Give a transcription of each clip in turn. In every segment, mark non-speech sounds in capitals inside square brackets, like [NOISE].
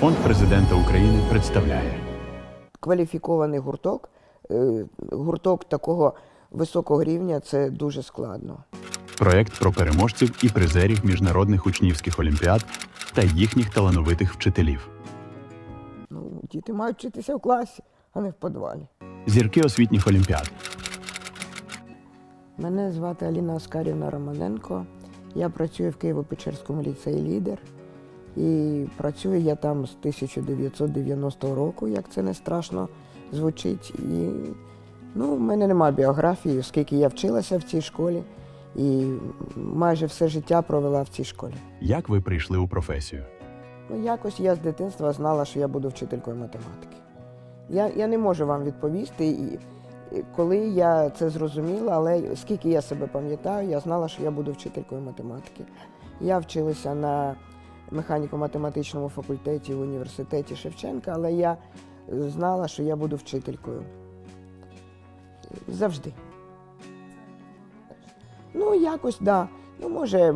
Фонд президента України представляє Кваліфікований гурток, е, гурток такого високого рівня це дуже складно. проект про переможців і призерів міжнародних учнівських олімпіад та їхніх талановитих вчителів. Ну, діти мають вчитися в класі, а не в підвалі. Зірки освітніх олімпіад. Мене звати Аліна Оскарівна Романенко. Я працюю в Києво-Печерському ліцеї лідер. І працюю я там з 1990 року, як це не страшно звучить. І ну, в мене немає біографії, оскільки я вчилася в цій школі і майже все життя провела в цій школі. Як ви прийшли у професію? Ну, якось я з дитинства знала, що я буду вчителькою математики. Я, я не можу вам відповісти, і, і коли я це зрозуміла, але скільки я себе пам'ятаю, я знала, що я буду вчителькою математики. Я вчилася на механіко-математичному факультеті в університеті Шевченка, але я знала, що я буду вчителькою. Завжди. Ну, якось, так. Да. Ну, може,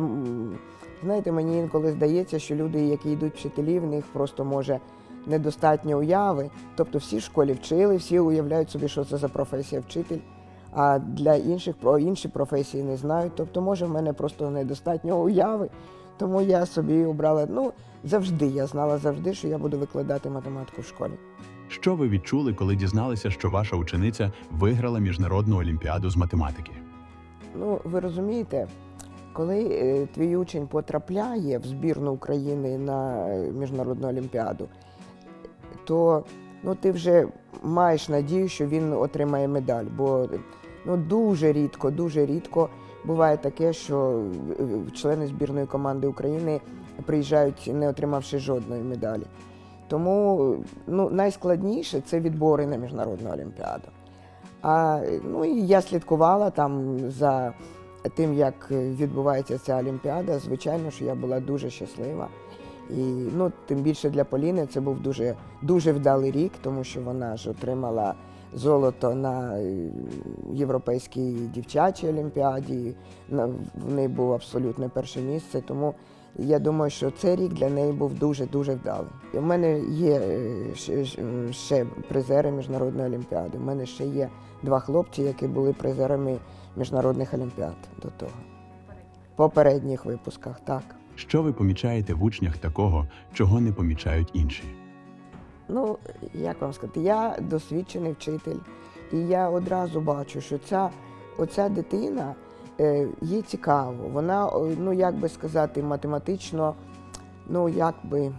знаєте, мені інколи здається, що люди, які йдуть вчителі, в них просто може недостатньо уяви. Тобто всі в школі вчили, всі уявляють собі, що це за професія вчитель, а для інших про інші професії не знають. Тобто, може, в мене просто недостатньо уяви. Тому я собі обрала, ну, завжди, я знала завжди, що я буду викладати математику в школі. Що ви відчули, коли дізналися, що ваша учениця виграла міжнародну олімпіаду з математики? Ну, ви розумієте, коли е, твій учень потрапляє в збірну України на е, міжнародну олімпіаду, то ну, ти вже маєш надію, що він отримає медаль. Бо ну, дуже рідко, дуже рідко буває таке, що е, члени збірної команди України приїжджають, не отримавши жодної медалі. Тому ну, найскладніше це відбори на міжнародну олімпіаду. А ну і я слідкувала там за тим, як відбувається ця олімпіада. Звичайно, що я була дуже щаслива. І ну, тим більше для Поліни це був дуже, дуже вдалий рік, тому що вона ж отримала золото на е, європейській дівчачій олімпіаді. В неї було абсолютно перше місце. Тому я думаю, що цей рік для неї був дуже дуже вдалий. У мене є е, ще, призери міжнародної олімпіади. У мене ще є два хлопці, які були призерами міжнародних олімпіад до того. Попередніх випусках, так. Що ви помічаєте в учнях такого, чого не помічають інші? Ну, як вам сказати, я досвідчений вчитель, і я одразу бачу, що ця оця дитина е, їй цікаво. Вона, ну як би сказати, математично, ну як би,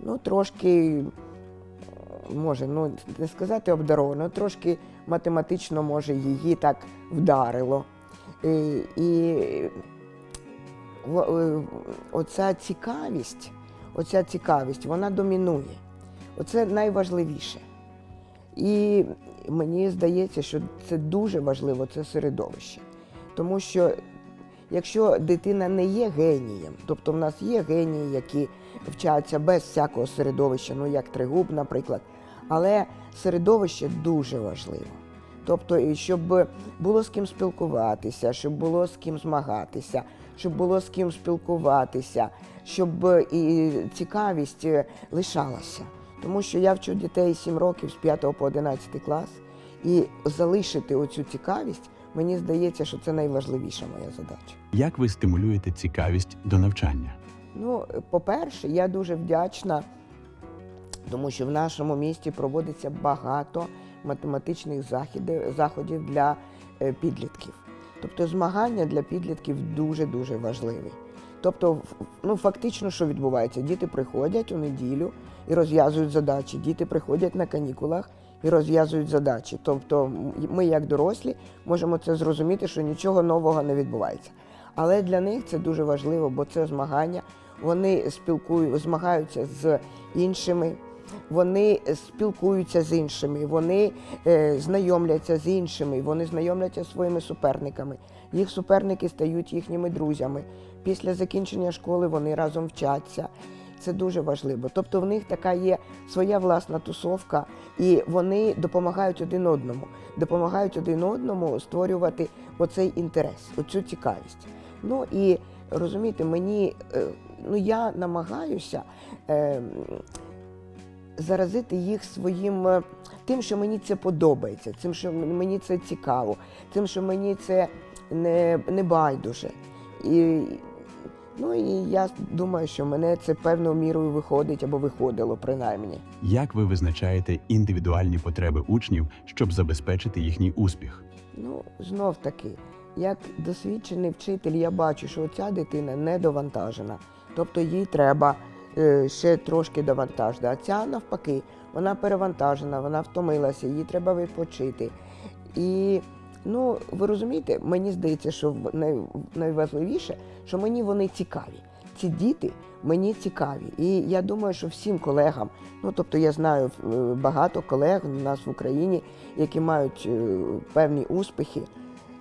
ну трошки, е, може, ну не сказати обдаровано, трошки математично, може, її так вдарило. І, і е, оця цікавість, оця цікавість, вона домінує. Оце найважливіше. І мені здається, що це дуже важливо, це середовище. Тому що якщо дитина не є генієм, тобто в нас є генії, які вчаться без всякого середовища, ну як Тригуб, наприклад, але середовище дуже важливо. Тобто, щоб було з ким спілкуватися, щоб було з ким змагатися, щоб було з ким спілкуватися, щоб і цікавість е, лишалася. Тому що я вчу дітей 7 років з 5 по 11 клас, і залишити оцю цікавість, мені здається, що це найважливіша моя задача. Як ви стимулюєте цікавість до навчання? Ну, по-перше, я дуже вдячна, тому що в нашому місті проводиться багато математичних заходів, заходів для е, підлітків. Тобто змагання для підлітків дуже-дуже важливі. Тобто, ну, фактично, що відбувається? Діти приходять у неділю і розв'язують задачі. Діти приходять на канікулах і розв'язують задачі. Тобто, ми, як дорослі, можемо це зрозуміти, що нічого нового не відбувається. Але для них це дуже важливо, бо це змагання. Вони спілкують, змагаються з іншими, вони спілкуються з іншими, вони е, знайомляться з іншими, вони знайомляться зі своїми суперниками. Їх суперники стають їхніми друзями. Після закінчення школи вони разом вчаться. Це дуже важливо. Тобто в них така є своя власна тусовка, і вони допомагають один одному, допомагають один одному створювати оцей інтерес, оцю цікавість. Ну і розумієте, мені е, ну, я намагаюся е, заразити їх своїм е, тим, що мені це подобається, тим, що мені це цікаво, тим, що мені це не, не байдуже. І, ну, і я думаю, що мене це певною мірою виходить або виходило принаймні. Як ви визначаєте індивідуальні потреби учнів, щоб забезпечити їхній успіх? Ну, знов таки, як досвідчений вчитель, я бачу, що ця дитина недовантажена. Тобто їй треба е, ще трошки довантажити. А ця навпаки, вона перевантажена, вона втомилася, їй треба відпочити. І ну, ви розумієте, мені здається, що най, найважливіше, що мені вони цікаві. Ці діти мені цікаві. І я думаю, що всім колегам, ну тобто я знаю е, багато колег у нас в Україні, які мають е, певні успіхи,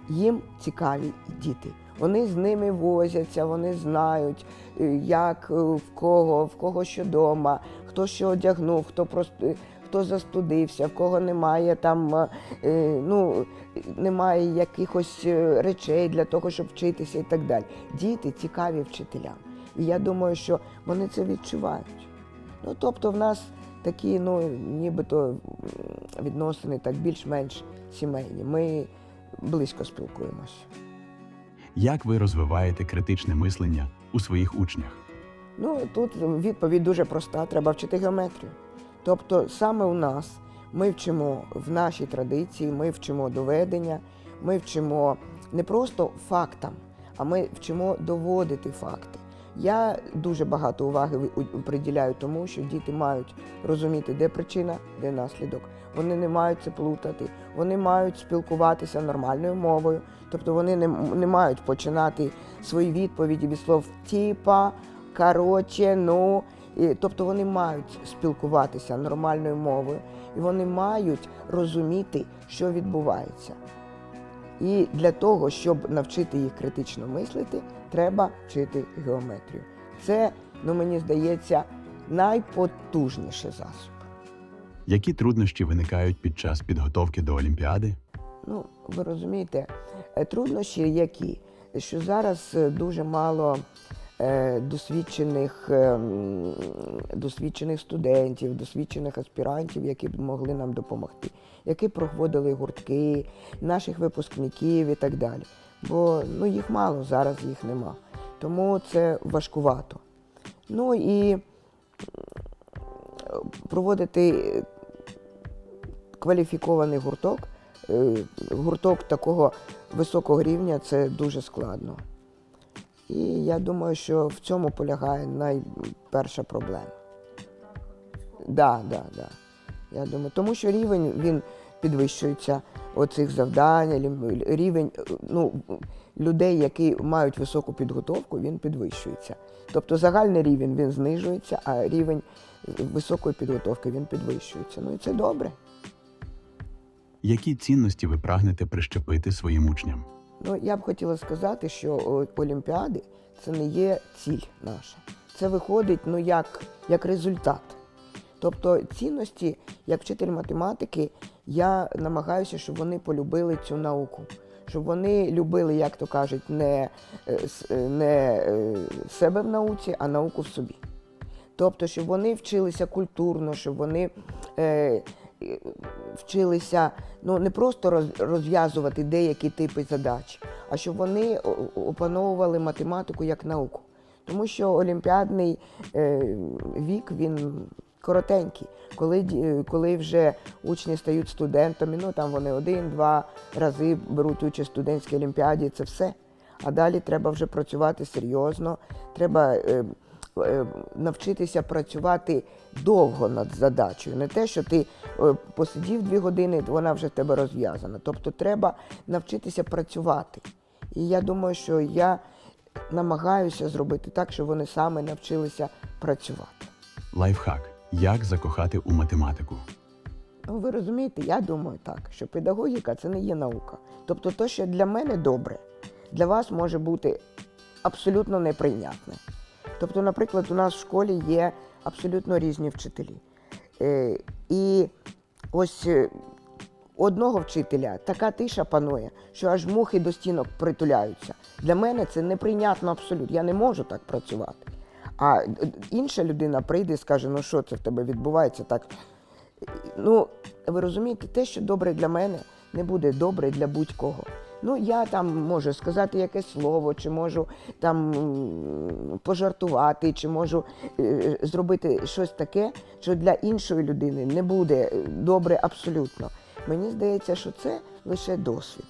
їм цікаві діти. Вони з ними возяться, вони знають, е, як в кого, в кого що дома, хто що одягнув, хто просто. Хто застудився, в кого немає там, е, е, ну, немає якихось е, речей для того, щоб вчитися і так далі. Діти цікаві вчителям. І я думаю, що вони це відчувають. Ну, тобто в нас такі, ну, нібито відносини так більш-менш сімейні. Ми близько спілкуємося. Як ви розвиваєте критичне мислення у своїх учнях? Ну, тут відповідь дуже проста: треба вчити геометрію. Тобто, саме у нас ми вчимо в нашій традиції, ми вчимо доведення, ми вчимо не просто фактам, а ми вчимо доводити факти. Я дуже багато уваги приділяю тому, що діти мають розуміти, де причина, де наслідок. Вони не мають це плутати, вони мають спілкуватися нормальною мовою, тобто вони не, не мають починати свої відповіді від слов типа, коротше, ну. І, тобто вони мають спілкуватися нормальною мовою, і вони мають розуміти, що відбувається. І для того, щоб навчити їх критично мислити, треба вчити геометрію. Це, ну мені здається, найпотужніший засіб. Які труднощі виникають під час підготовки до Олімпіади? Ну, ви розумієте, е, труднощі які? Що зараз е, дуже мало досвідчених, е, досвідчених студентів, досвідчених аспірантів, які б могли нам допомогти, які проводили гуртки, наших випускників і так далі. Бо ну, їх мало, зараз їх нема. Тому це важкувато. Ну і проводити кваліфікований гурток, е, гурток такого високого рівня це дуже складно. І я думаю, що в цьому полягає найперша проблема. Да, да, да. Я думаю, тому що рівень він підвищується оцих завдань, рівень ну, людей, які мають високу підготовку, він підвищується. Тобто загальний рівень він знижується, а рівень високої підготовки він підвищується. Ну і це добре. Які цінності ви прагнете прищепити своїм учням? Ну, я б хотіла сказати, що Олімпіади це не є ціль наша. Це виходить ну, як, як результат. Тобто цінності, як вчитель математики, я намагаюся, щоб вони полюбили цю науку, щоб вони любили, як то кажуть, не, е, е, не е, себе в науці, а науку в собі. Тобто, щоб вони вчилися культурно, щоб вони вчилися ну, не просто розв'язувати деякі типи задач, а щоб вони опановували математику як науку. Тому що олімпіадний е, вік він коротенький. Коли, коли вже учні стають студентами, ну там вони один-два рази беруть участь в студентській олімпіаді, це все. А далі треба вже працювати серйозно, треба е, е, навчитися працювати довго над задачею. Не те, що ти е, посидів дві години, вона вже в тебе розв'язана. Тобто треба навчитися працювати. І я думаю, що я намагаюся зробити так, щоб вони саме навчилися працювати. Лайфхак. Як закохати у математику? Ну, ви розумієте, я думаю так, що педагогіка це не є наука. Тобто, те, що для мене добре, для вас може бути абсолютно неприйнятне. Тобто, наприклад, у нас в школі є абсолютно різні вчителі. Е, і ось е, одного вчителя така тиша панує, що аж мухи до стінок притуляються. Для мене це неприйнятно абсолютно. Я не можу так працювати. А інша людина прийде і скаже, ну що це в тебе відбувається так. Ну, ви розумієте, те, що добре для мене, не буде добре для будь-кого. Ну, я там можу сказати якесь слово, чи можу там пожартувати, чи можу е, зробити щось таке, що для іншої людини не буде е, добре абсолютно. Мені здається, що це лише досвід.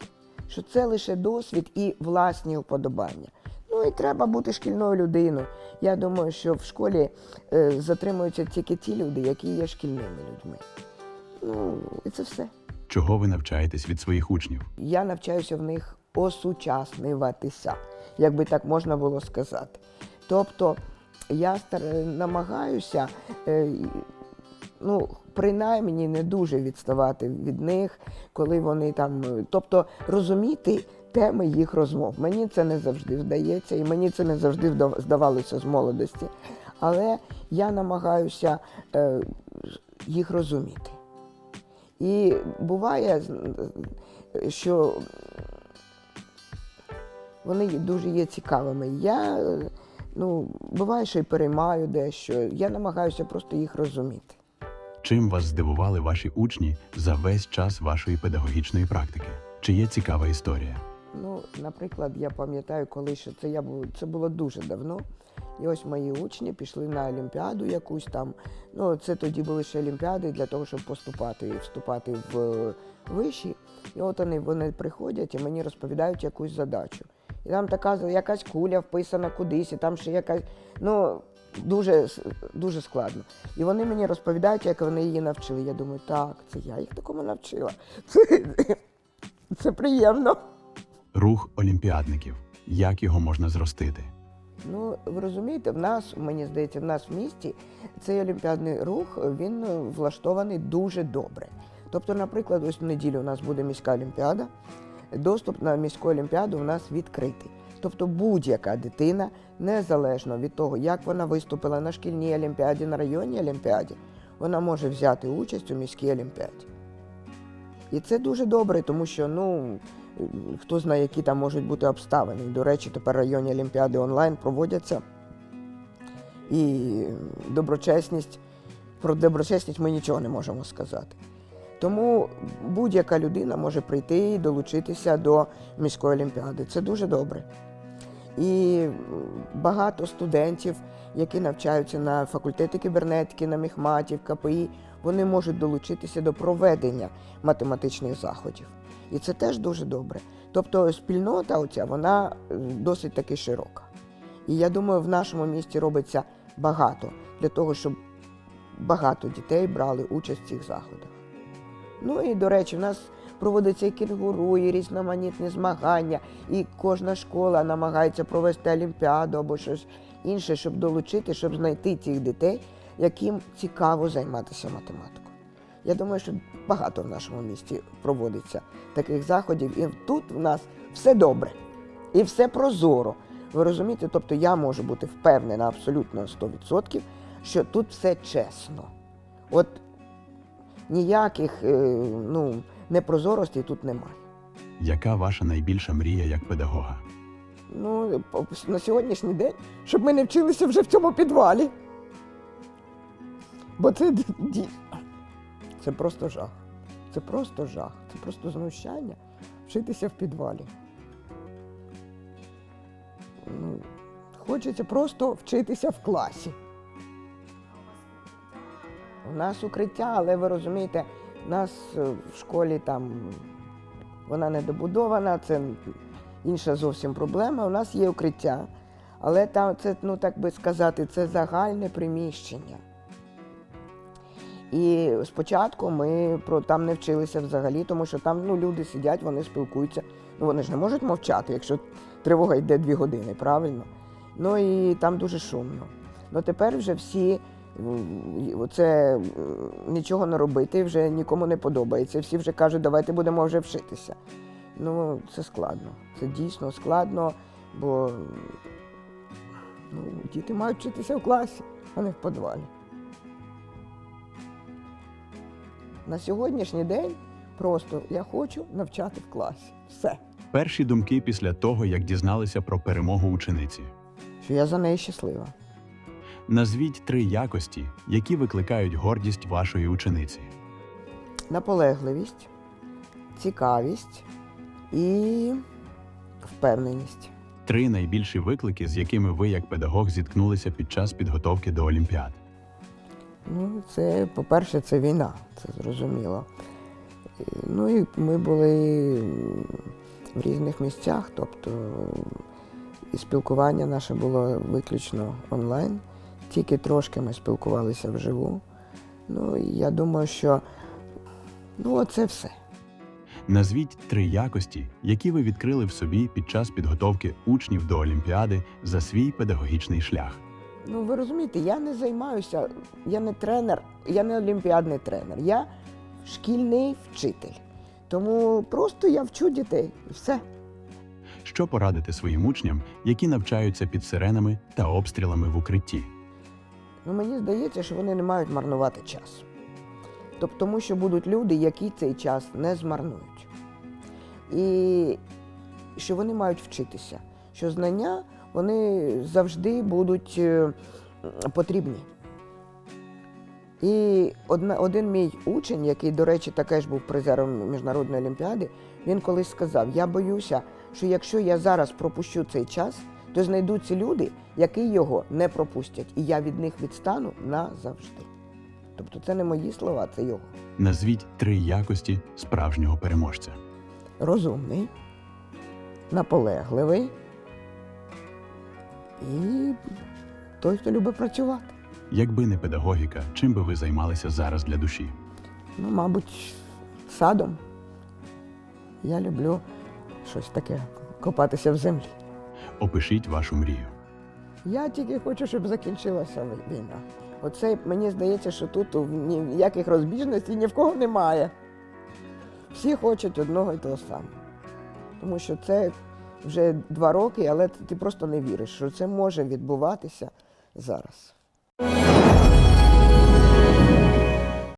Що це лише досвід і власні уподобання. Ну і треба бути шкільною людиною. Я думаю, що в школі е, затримуються тільки ті люди, які є шкільними людьми. Ну, і це все. Чого ви навчаєтесь від своїх учнів? Я навчаюся в них осучаснюватися, як би так можна було сказати. Тобто я намагаюся, е, ну, принаймні не дуже відставати від них, коли вони там, е, тобто розуміти теми їх розмов. Мені це не завжди вдається, і мені це не завжди здавалося з молодості. Але я намагаюся е, їх розуміти. І буває, що вони дуже є цікавими. Я ну, буває, що й переймаю дещо. Я намагаюся просто їх розуміти. Чим вас здивували ваші учні за весь час вашої педагогічної практики? Чи є цікава історія? Ну, наприклад, я пам'ятаю, коли ще це я був, це було дуже давно. І ось мої учні пішли на Олімпіаду якусь там. Ну, це тоді були ще Олімпіади для того, щоб поступати і вступати в е, виші. І от вони, вони приходять і мені розповідають якусь задачу. І там така якась куля вписана кудись, і там ще якась. Ну, дуже, дуже складно. І вони мені розповідають, як вони її навчили. Я думаю, так, це я їх такому навчила. Це, [LAUGHS] це приємно. Рух олімпіадників. Як його можна зростити? Ну, ви розумієте, в нас, мені здається, в нас в місті цей олімпіадний рух він влаштований дуже добре. Тобто, наприклад, ось в неділю у нас буде міська олімпіада. Доступ на міську олімпіаду у нас відкритий. Тобто будь-яка дитина, незалежно від того, як вона виступила на шкільній олімпіаді, на районній олімпіаді, вона може взяти участь у міській олімпіаді. І це дуже добре, тому що ну хто знає, які там можуть бути обставини. До речі, тепер районні олімпіади онлайн проводяться. І доброчесність, про доброчесність ми нічого не можемо сказати. Тому будь-яка людина може прийти і долучитися до міської олімпіади. Це дуже добре. І багато студентів, які навчаються на факультеті кібернетики, на міхматі, в КПІ, вони можуть долучитися до проведення математичних заходів. І це теж дуже добре. Тобто спільнота оця, вона е, досить таки широка. І я думаю, в нашому місті робиться багато для того, щоб багато дітей брали участь в цих заходах. Ну і до речі, в нас проводиться і кінгуру, і різноманітні змагання, і кожна школа намагається провести олімпіаду або щось інше, щоб долучити, щоб знайти цих дітей, яким цікаво займатися математикою. Я думаю, що багато в нашому місті проводиться таких заходів, і тут в нас все добре і все прозоро. Ви розумієте? Тобто я можу бути впевнена абсолютно 100%, що тут все чесно. От ніяких е, ну, непрозоростей тут немає. Яка ваша найбільша мрія як педагога? Ну, на сьогоднішній день, щоб ми не вчилися вже в цьому підвалі. Бо це ді- ді- це просто жах. Це просто жах. Це просто знущання вчитися в підвалі. Ну, хочеться просто вчитися в класі. У нас укриття, але ви розумієте, у нас е, в школі там вона недобудована, це інша зовсім проблема. У нас є укриття, але там це, ну так би сказати, це загальне приміщення. І спочатку ми про там не вчилися взагалі, тому що там ну, люди сидять, вони спілкуються. Ну вони ж не можуть мовчати, якщо тривога йде дві години, правильно? Ну і там дуже шумно. Ну тепер вже всі м, оце нічого не робити, вже нікому не подобається. Всі вже кажуть, давайте будемо вже вчитися. Ну, це складно. Це дійсно складно, бо ну, діти мають вчитися в класі, а не в підвалі. На сьогоднішній день просто я хочу навчати в класі. Все. Перші думки після того, як дізналися про перемогу учениці. Що я за неї щаслива. Назвіть три якості, які викликають гордість вашої учениці. Наполегливість, цікавість і впевненість. Три найбільші виклики, з якими ви, як педагог, зіткнулися під час підготовки до Олімпіад. Ну, це, по-перше, це війна, це зрозуміло. Ну і ми були в різних місцях, тобто і спілкування наше було виключно онлайн. Тільки трошки ми спілкувалися вживу. Ну, я думаю, що ну, оце все. Назвіть три якості, які ви відкрили в собі під час підготовки учнів до Олімпіади за свій педагогічний шлях. Ну, ви розумієте, я не займаюся, я не тренер, я не олімпіадний тренер, я шкільний вчитель. Тому просто я вчу дітей і все. Що порадити своїм учням, які навчаються під сиренами та обстрілами в укритті? Ну, мені здається, що вони не мають марнувати час. Тобто, тому що будуть люди, які цей час не змарнують. І що вони мають вчитися, що знання вони завжди будуть е, потрібні. І одна, один мій учень, який, до речі, також був призером міжнародної олімпіади, він колись сказав: Я боюся, що якщо я зараз пропущу цей час, то знайдуться люди, які його не пропустять, і я від них відстану назавжди. Тобто це не мої слова, це його. Назвіть три якості справжнього переможця. Розумний, наполегливий і той, хто любить працювати. Якби не педагогіка, чим би ви займалися зараз для душі? Ну, мабуть, садом. Я люблю щось таке копатися в землі. Опишіть вашу мрію. Я тільки хочу, щоб закінчилася війна. Оце мені здається, що тут ніяких розбіжностей ні в кого немає. Всі хочуть одного і того самого. Тому що це вже два роки, але ти просто не віриш, що це може відбуватися зараз.